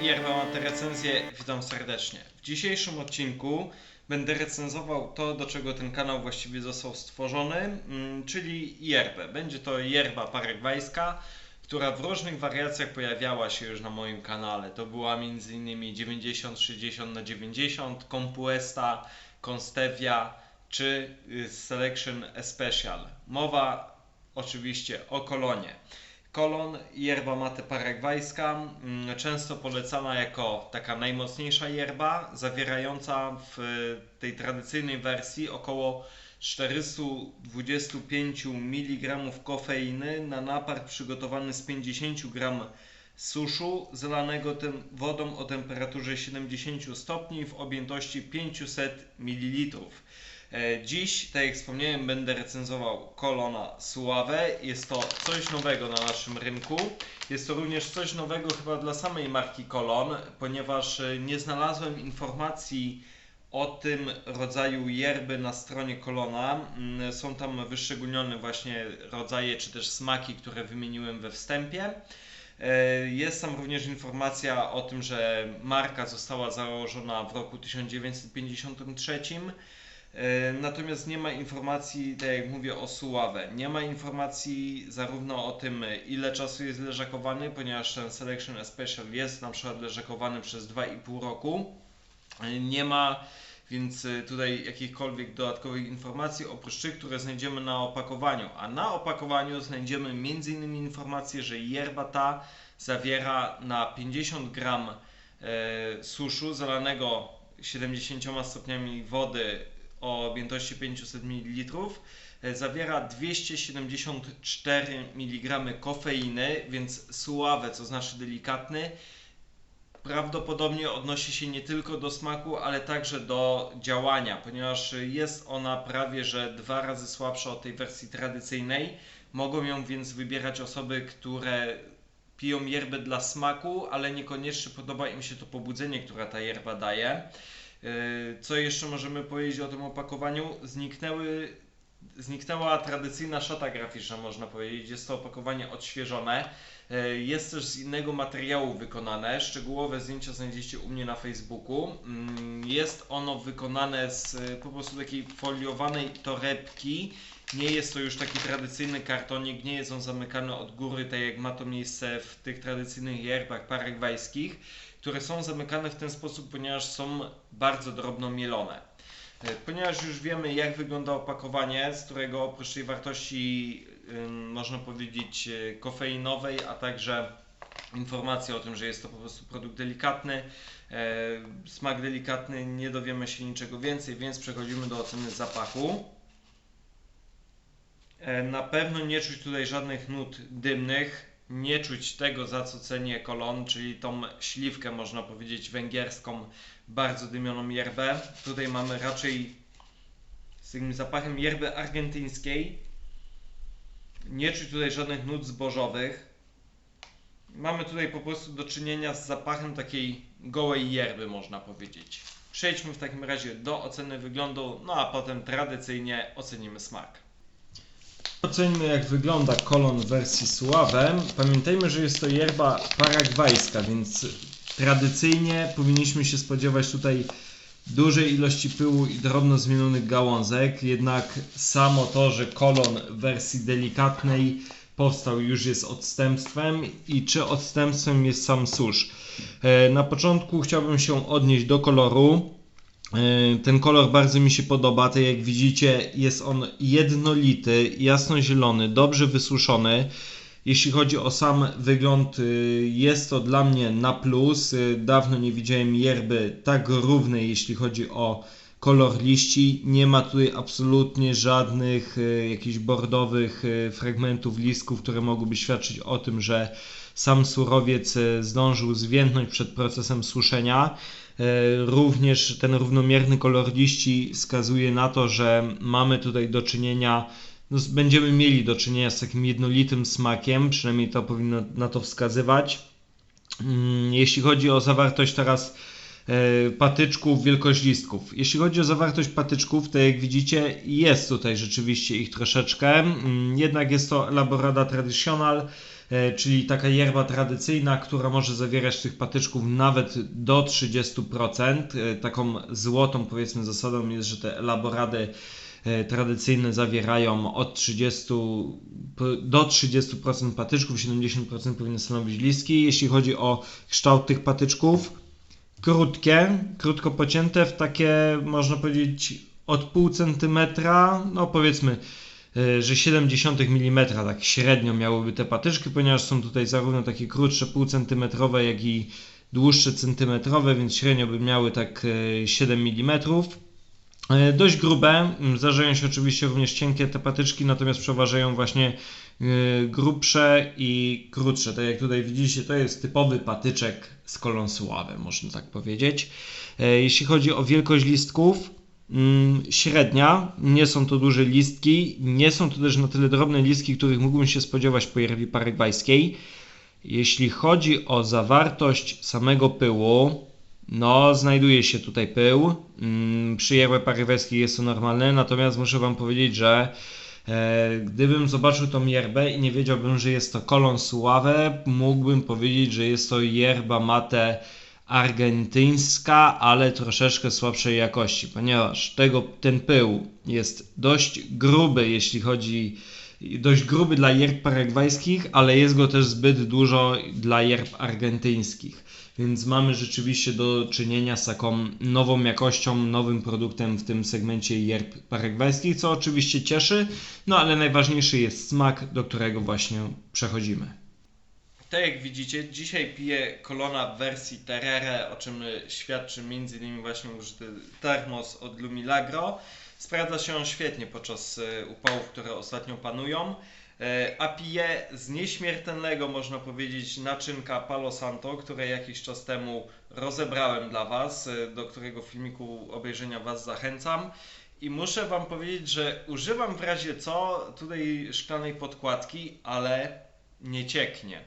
Yerba Mate Recenzję, witam serdecznie. W dzisiejszym odcinku będę recenzował to, do czego ten kanał właściwie został stworzony, mm, czyli yerbę. Będzie to yerba paragwajska, która w różnych wariacjach pojawiała się już na moim kanale. To była m.in. 90, 60 na 90, Compuesta, Constevia czy y, Selection Especial. Mowa oczywiście o kolonie. Kolon, yerba mate paragwajska, mm, często polecana jako taka najmocniejsza yerba, zawierająca w tej tradycyjnej wersji około 425 mg kofeiny na napar przygotowany z 50 g suszu zalanego tym wodą o temperaturze 70 stopni w objętości 500 ml. E, Dziś, tak jak wspomniałem, będę recenzował Kolona Suave. Jest to coś nowego na naszym rynku. Jest to również coś nowego chyba dla samej marki Kolon, ponieważ e, nie znalazłem informacji o tym rodzaju yerby na stronie Kolona. Mm, Są tam wyszczególnione właśnie rodzaje czy też smaki, które wymieniłem we wstępie. E, Jest tam również informacja o tym, że marka została założona w roku 1953. E, Natomiast nie ma informacji, tak jak mówię, o Suave. Nie ma informacji zarówno o tym, ile czasu jest leżakowany, ponieważ ten Selection Special jest na przykład leżakowany przez 2,5 roku. E, Nie ma więc e, tutaj jakichkolwiek dodatkowych informacji oprócz tych, które znajdziemy na opakowaniu. A na opakowaniu znajdziemy m.in. informację, że yerba ta zawiera na 50 gram suszu zalanego 70 stopniami wody o objętości 500 ml e, zawiera 274 mg kofeiny, więc suave, co znaczy delikatny. Prawdopodobnie odnosi się nie tylko do smaku, ale także do działania, ponieważ jest ona prawie że dwa razy słabsza od tej wersji tradycyjnej. Mogą ją więc wybierać osoby, które piją yerbę dla smaku, ale niekoniecznie podoba im się to pobudzenie, które ta yerba daje. Yy, Co jeszcze możemy powiedzieć o tym opakowaniu? Zniknęły, zniknęła tradycyjna szata graficzna, można powiedzieć. Jest to opakowanie odświeżone. Yy, Jest też z innego materiału wykonane. Szczegółowe zdjęcia znajdziecie u mnie na Facebooku. Mm, Jest ono wykonane z y, po prostu takiej foliowanej torebki. Nie jest to już taki tradycyjny kartonik, nie jest on zamykany od góry, tak jak ma to miejsce w tych tradycyjnych yerbach paragwajskich które są zamykane w ten sposób, ponieważ są bardzo drobno mielone. E, Ponieważ już wiemy, jak wygląda opakowanie, z którego oprócz tej wartości, można powiedzieć, e, kofeinowej, a także informacja o tym, że jest to po prostu produkt delikatny, e, smak delikatny, nie dowiemy się niczego więcej, więc przechodzimy do oceny zapachu. Na pewno nie czuć tutaj żadnych nut dymnych, nie czuć tego, za co cenię kolon, czyli tą śliwkę, można powiedzieć, węgierską, bardzo dymioną yerbę. Tutaj mamy raczej z takim zapachem yerby argentyńskiej. Nie czuć tutaj żadnych nut zbożowych. Mamy tutaj po prostu do czynienia z zapachem takiej gołej yerby, można powiedzieć. Przejdźmy w takim razie do oceny wyglądu, no a potem tradycyjnie ocenimy smak. Oceńmy jak wygląda kolon w wersji Suave. Pamiętajmy, że jest to yerba paragwajska, więc tradycyjnie powinniśmy się spodziewać tutaj dużej ilości pyłu i drobno zmienionych gałązek. Jednak samo to, że kolon w wersji delikatnej powstał już jest odstępstwem i czy odstępstwem jest sam susz. E, Na początku chciałbym się odnieść do koloru. E, Ten kolor bardzo mi się podoba. Tak jak widzicie, jest on jednolity, jasnozielony, dobrze wysuszony. Jeśli chodzi o sam wygląd, y, jest to dla mnie na plus. Y, Dawno nie widziałem yerby tak równej, jeśli chodzi o kolor liści. Nie ma tutaj absolutnie żadnych y, jakichś bordowych fragmentów listków, które mogłyby świadczyć o tym, że sam surowiec y, zdążył zwiędnąć przed procesem suszenia. E, Również ten równomierny kolor liści wskazuje na to, że mamy tutaj do czynienia, no, będziemy mieli do czynienia z takim jednolitym smakiem, przynajmniej to powinno na to wskazywać. Mm, Jeśli chodzi o zawartość teraz e, patyczków, wielkość listków. Jeśli chodzi o zawartość patyczków, to jak widzicie jest tutaj rzeczywiście ich troszeczkę, Mm, jednak jest to Elaborada Traditional, e, czyli taka yerba tradycyjna, która może zawierać tych patyczków nawet do 30%. E, taką złotą powiedzmy zasadą jest, że te elaborady e, tradycyjne zawierają od 30 do 30% patyczków, 70% powinny stanowić listki. Jeśli chodzi o kształt tych patyczków, krótkie, krótko pocięte w takie można powiedzieć od pół centymetra, no powiedzmy E, że 0,7 mm tak średnio miałyby te patyczki, ponieważ są tutaj zarówno takie krótsze półcentymetrowe, jak i dłuższe centymetrowe, więc średnio by miały tak 7 e, mm. E, dość grube, zdarzają się oczywiście również cienkie te patyczki, natomiast przeważają właśnie grubsze i krótsze. Tak jak tutaj widzicie, to jest typowy patyczek z kolą sławy, można tak powiedzieć. Jeśli chodzi o wielkość listków, Mm, średnia, nie są to duże listki, nie są to też na tyle drobne listki, których mógłbym się spodziewać po jerwi paragwajskiej. Jeśli chodzi o zawartość samego pyłu, no znajduje się tutaj pył. Mm, przy jerwie paragwajskiej jest to normalne, natomiast muszę Wam powiedzieć, że e, gdybym zobaczył tą yerbę i nie wiedziałbym, że jest to kolon suave, mógłbym powiedzieć, że jest to yerba mate argentyńska, ale troszeczkę słabszej jakości, ponieważ tego, ten pył jest dość gruby, jeśli chodzi dość gruby dla yerb paragwajskich, ale jest go też zbyt dużo dla yerb argentyńskich. Więc mamy rzeczywiście do czynienia z taką nową jakością, nowym produktem w tym segmencie yerb paragwajskich, co oczywiście cieszy, no ale najważniejszy jest smak, do którego właśnie przechodzimy. Tak jak widzicie, dzisiaj piję kolona w wersji Terere, o czym świadczy m.in. właśnie użyty termos od Lumilagro. Sprawdza się on świetnie podczas e, upałów, które ostatnio panują. E, a piję z nieśmiertelnego, można powiedzieć, naczynka Palo Santo, które jakiś czas temu rozebrałem dla Was, e, do którego filmiku obejrzenia Was zachęcam. I muszę Wam powiedzieć, że używam w razie co tutaj szklanej podkładki, ale nie cieknie.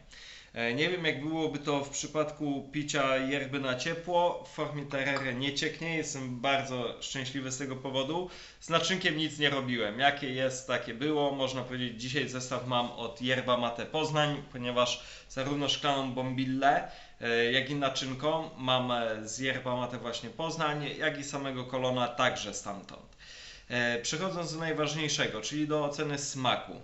E, nie wiem jak byłoby to w przypadku picia yerby na ciepło. W formie terere nie cieknie, jestem bardzo szczęśliwy z tego powodu. Z naczynkiem nic nie robiłem. Jakie jest, takie było. Można powiedzieć, dzisiaj zestaw mam od Yerba Mate Poznań, ponieważ zarówno szklaną bombillę, e, jak i naczynką mam e, z Yerba Mate właśnie Poznań, jak i samego kolona także stamtąd. Przechodząc do najważniejszego, czyli do oceny smaku.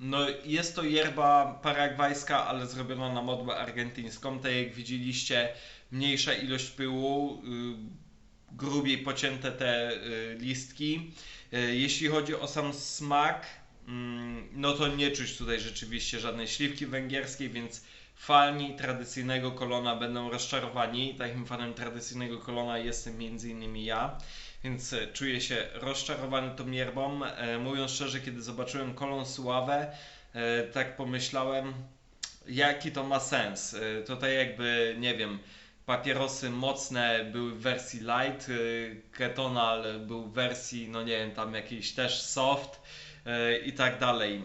No jest to yerba paragwajska, ale zrobiona na modłę argentyńską. Tak jak widzieliście, mniejsza ilość pyłu, y, grubiej pocięte te y, listki. Y, jeśli chodzi o sam smak, mm, no to nie czuć tutaj rzeczywiście żadnej śliwki węgierskiej, więc fani tradycyjnego kolona będą rozczarowani. Takim fanem tradycyjnego kolona jestem między innymi ja więc e, czuję się rozczarowany tą yerbą. E, mówiąc szczerze, kiedy zobaczyłem kolon suławę, e, tak pomyślałem, jaki to ma sens. Tutaj jakby, nie wiem, papierosy mocne były w wersji light, ketonal był w wersji, no nie wiem, tam jakiejś też soft i tak dalej.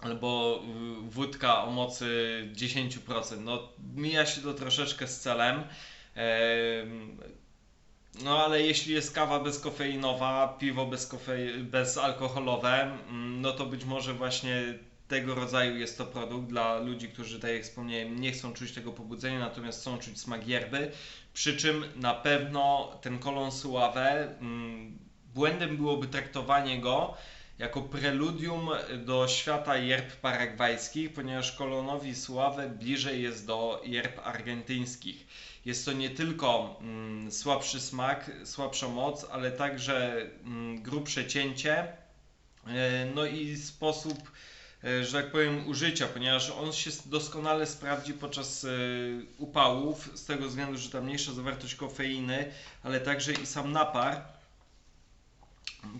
Albo wódka o mocy 10%. No, mija się to troszeczkę z celem. No ale jeśli jest kawa bezkofeinowa, piwo bezkofe... bezalkoholowe, mm, no to być może właśnie tego rodzaju jest to produkt dla ludzi, którzy, tak jak wspomniałem, nie chcą czuć tego pobudzenia, natomiast chcą czuć smak yerby. Przy czym na pewno ten kolon suave, mm, błędem byłoby traktowanie go jako preludium do świata yerb paragwajskich, ponieważ kolonowi suave bliżej jest do yerb argentyńskich jest to nie tylko mm, słabszy smak, słabsza moc, ale także mm, grubsze cięcie, e, no i sposób, e, że tak powiem, użycia, ponieważ on się doskonale sprawdzi podczas e, upałów, z tego względu, że ta mniejsza zawartość kofeiny, ale także i sam napar,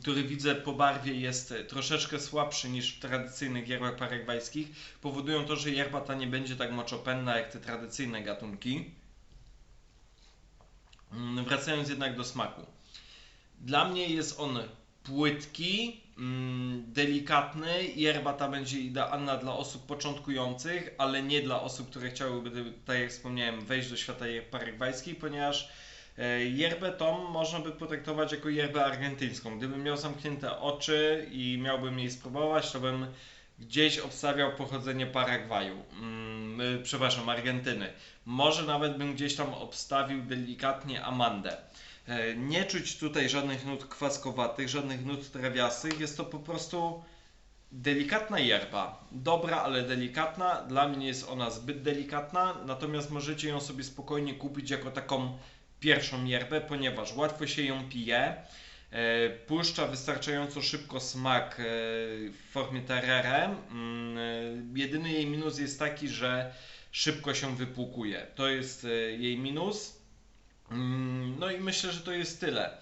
który widzę po barwie jest troszeczkę słabszy niż w tradycyjnych yerbach paragwajskich, powodują to, że yerba ta nie będzie tak moczopenna jak te tradycyjne gatunki. Mm, wracając jednak do smaku. Dla mnie jest on płytki, mm, delikatny i herbata będzie idealna dla osób początkujących, ale nie dla osób, które chciałyby, tak jak wspomniałem, wejść do świata paragwajskiej, ponieważ e, yerbę tą można by potraktować jako yerbę argentyńską. Gdybym miał zamknięte oczy i miałbym jej spróbować, to bym gdzieś obstawiał pochodzenie Paragwaju, mm, y, przepraszam, Argentyny. Może nawet bym gdzieś tam obstawił delikatnie Amandę. E, Nie czuć tutaj żadnych nut kwaskowatych, żadnych nut trawiastych. Jest to po prostu delikatna yerba. Dobra, ale delikatna. Dla mnie jest ona zbyt delikatna, natomiast możecie ją sobie spokojnie kupić jako taką pierwszą yerbę, ponieważ łatwo się ją pije. E, Puszcza wystarczająco szybko smak e, w formie terere. Mm, e, Jedyny jej minus jest taki, że szybko się wypłukuje. To jest jej minus. Mm, No i myślę, że to jest tyle.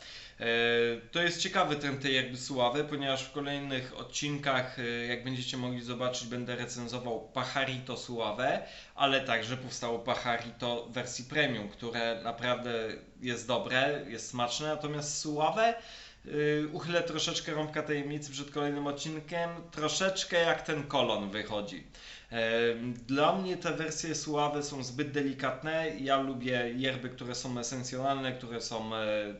To jest ciekawy trend tej jakby sławy, ponieważ w kolejnych odcinkach, jak będziecie mogli zobaczyć, będę recenzował Pacharito Suławę, ale także powstało Pacharito wersji premium, które naprawdę jest dobre, jest smaczne, natomiast Yy, uchylę troszeczkę rąbka tajemnicy przed kolejnym odcinkiem. Troszeczkę jak ten kolon wychodzi. Dla mnie te wersje suawe są zbyt delikatne. Ja lubię yerby, które są esencjonalne, które są e,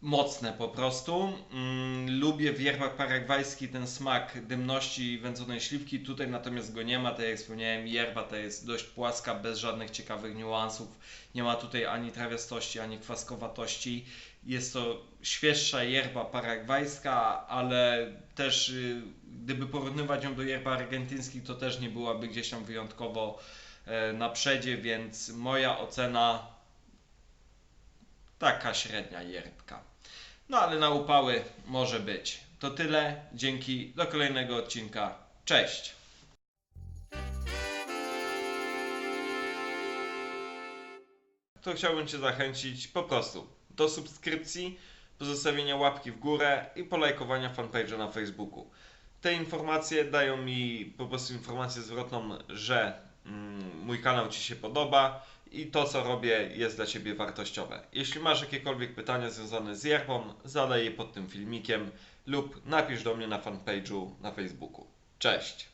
mocne po prostu. Mm, Lubię w yerbach paragwajskich ten smak dymności wędzonej śliwki. Tutaj natomiast go nie ma. Tak jak wspomniałem, yerba ta jest dość płaska, bez żadnych ciekawych niuansów. Nie ma tutaj ani trawiastości, ani kwaskowatości. Jest to świeższa yerba paragwajska, ale też y, gdyby porównywać ją do yerb argentyńskich, to też nie byłaby gdzieś tam wyjątkowo e, na przedzie, więc moja ocena taka średnia yerbka. No ale na upały może być. To tyle. Dzięki. Do kolejnego odcinka. Cześć. To chciałbym Cię zachęcić po prostu do subskrypcji, pozostawienia łapki w górę i polajkowania fanpage'a na Facebooku. Te informacje dają mi po prostu informację zwrotną, że mm, mój kanał Ci się podoba i to co robię jest dla Ciebie wartościowe. Jeśli masz jakiekolwiek pytania związane z yerbą, zadaj je pod tym filmikiem lub napisz do mnie na fanpage'u na Facebooku. Cześć!